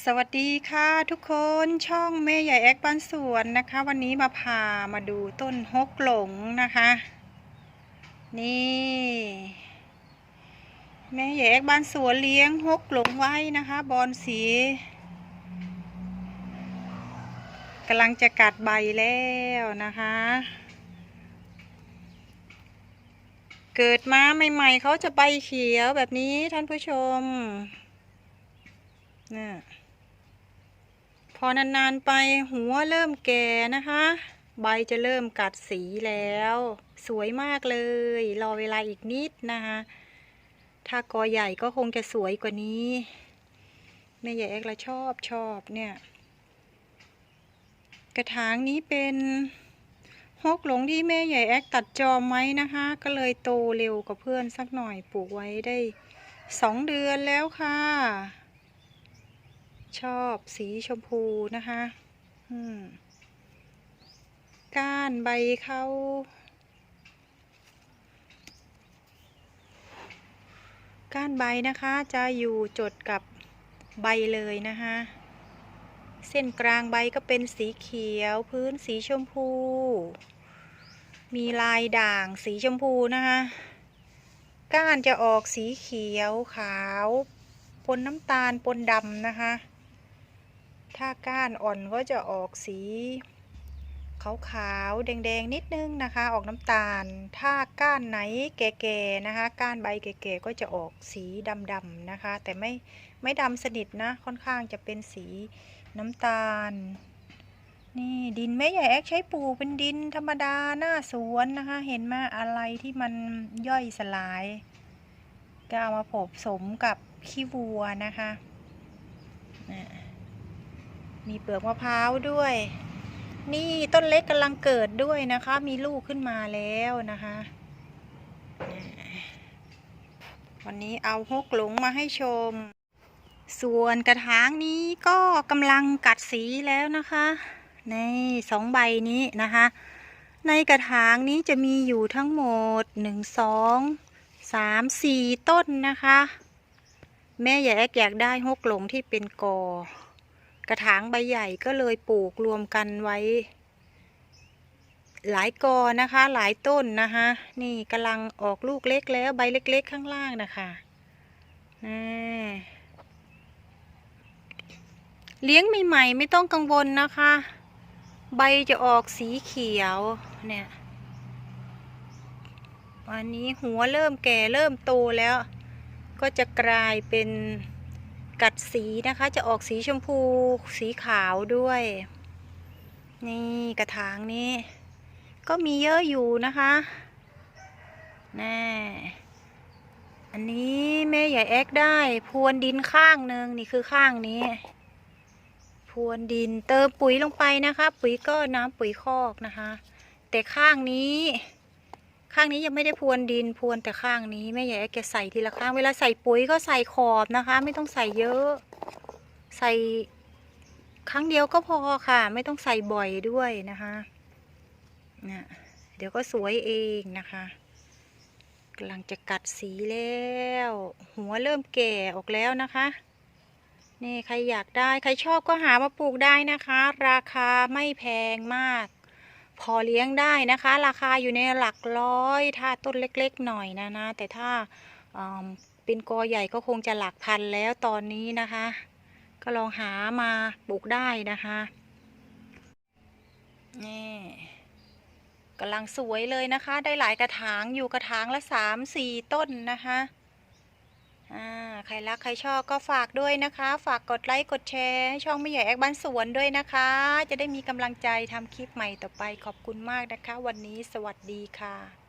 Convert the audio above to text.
สวัสดีค่ะทุกคนช่องแม่ใหญ่แอกบ้านสวนนะคะ วันนี้มาพามาดูต้นฮกหลงนะคะ นี่ แม่ใหญ่แอกบ้านสวนเลี้ยงฮกหลงไว้นะคะบอนสีกำลังจะกัดใบแล้วนะคะ เกิดมาใหม่ๆเขาจะใบเขียวแบบนี้ท่านผู้ชมน่ะ พอนานๆไปหัวเริ่มแก่นะคะ ใบจะเริ่มกัดสีแล้ว สวยมากเลย รอเวลาอีกนิดนะคะ ถ้ากอใหญ่ก็คงจะสวยกว่านี้แม่ใหญ่เอกละชอบชอบเนี่ย กระถางนี้เป็นฮกหลงที่แม่ใหญ่แอกตัดจอมไว้นะคะ ก็เลยโตเร็วกว่าเพื่อนสักหน่อยปลูกไว้ได้สองเดือนแล้วค่ะ ชอบสีชมพูนะคะอืมก้านใบเขาก้านใบนะคะจะอยู่จดกับใบเลยนะคะเส้นกลางใบก็เป็นสีเขียวพื้นสีชมพู มีลายด่างสีชมพูนะคะก้านจะออกสีเขียวขาว ปนน้ำตาลปนดำนะคะ ถ้าก้านอ่อนก็จะออกสีขาวๆ แดงๆ นิดนึงนะคะ ออกน้ำตาล ถ้าก้านไหนแก่ๆ นะคะ ก้านใบแก่ๆ ก็จะออกสีดำๆ นะคะ แต่ไม่ไม่ดำสนิทนะ ค่อนข้างจะเป็นสีน้ำตาล นี่ดินแม่ใหญ่แอกใช้ปลูกเป็นดินธรรมดาหน้าสวนนะคะ เห็นไหมอะไรที่มันย่อยสลาย ก็เอามาผสมกับขี้วัวนะคะ มีเปลือกมะพร้าวด้วย นี่ต้นเล็กกำลังเกิดด้วยนะคะ มีลูกขึ้นมาแล้วนะคะ วันนี้เอาฮกหลงมาให้ชม ส่วนกระถางนี้ก็กำลังกัดสีแล้วนะคะ ในสองใบนี้นะคะ ในกระถางนี้จะมีอยู่ทั้งหมดหนึ่งสองสามสี่ต้นนะคะ แม่อยากอยากได้ฮกหลงที่เป็นกอ ระถางใบใหญ่ก็เลยปลูกรวมกันไว้ หลายกอนะคะ หลายต้นนะคะ นี่กำลังออกลูกเล็กแล้วใบเล็ก ๆ ข้างล่างนะคะอ่เลี้ยงใหม่ๆไม่ต้องกังวลนะคะ ใบจะออกสีเขียวเนี่ยวันนี้หัวเริ่มแก่เริ่มโตแล้ว ก็จะกลายเป็น กัดสีนะคะจะออกสีชมพูสีขาวด้วย นี่กระถางนี้ ก็มีเยอะอยู่นะคะแน่อันนี้แม่ใหญ่แอกได้ พรวนดินข้างหนึ่งนี่คือข้างนี้ พรวนดินเติมปุ๋ยลงไปนะคะ ปุ๋ยก็น้ำปุ๋ยคอกนะคะ แต่ข้างนี้ ข้างนี้ยังไม่ได้พรวนดินพรวนแต่ข้างนี้แม่ใหญ่แกใส่ทีละข้าง เวลาใส่ปุ๋ยก็ใส่ขอบนะคะ ไม่ต้องใส่เยอะ ใส่ครั้งเดียวก็พอค่ะ ไม่ต้องใส่บ่อยด้วยนะคะนี่เดี๋ยวก็สวยเองนะคะกำลังจะกัดสีแล้ว หัวเริ่มแก่ออกแล้วนะคะนี่ใครอยากได้ใครชอบก็หามาปลูกได้นะคะ ราคาไม่แพงมาก พอเลี้ยงได้นะคะ ราคาอยู่ในหลักร้อย ถ้าต้นเล็กๆหน่อยนะนะ แต่ถ้าเป็นกอใหญ่ก็คงจะหลักพันแล้วตอนนี้นะคะ ก็ลองหามาปลูกได้นะคะนี่กำลังสวยเลยนะคะ ได้หลายกระถางอยู่กระถางละสามสี่ต้นนะคะ อ่าใครรักใครชอบก็ฝากด้วยนะคะ ฝากกดไลค์กดแชร์ให้ช่องไม่ใหญ่แอคบ้านสวนด้วยนะคะ จะได้มีกำลังใจทำคลิปใหม่ต่อไปขอบคุณมากนะคะ วันนี้สวัสดีค่ะ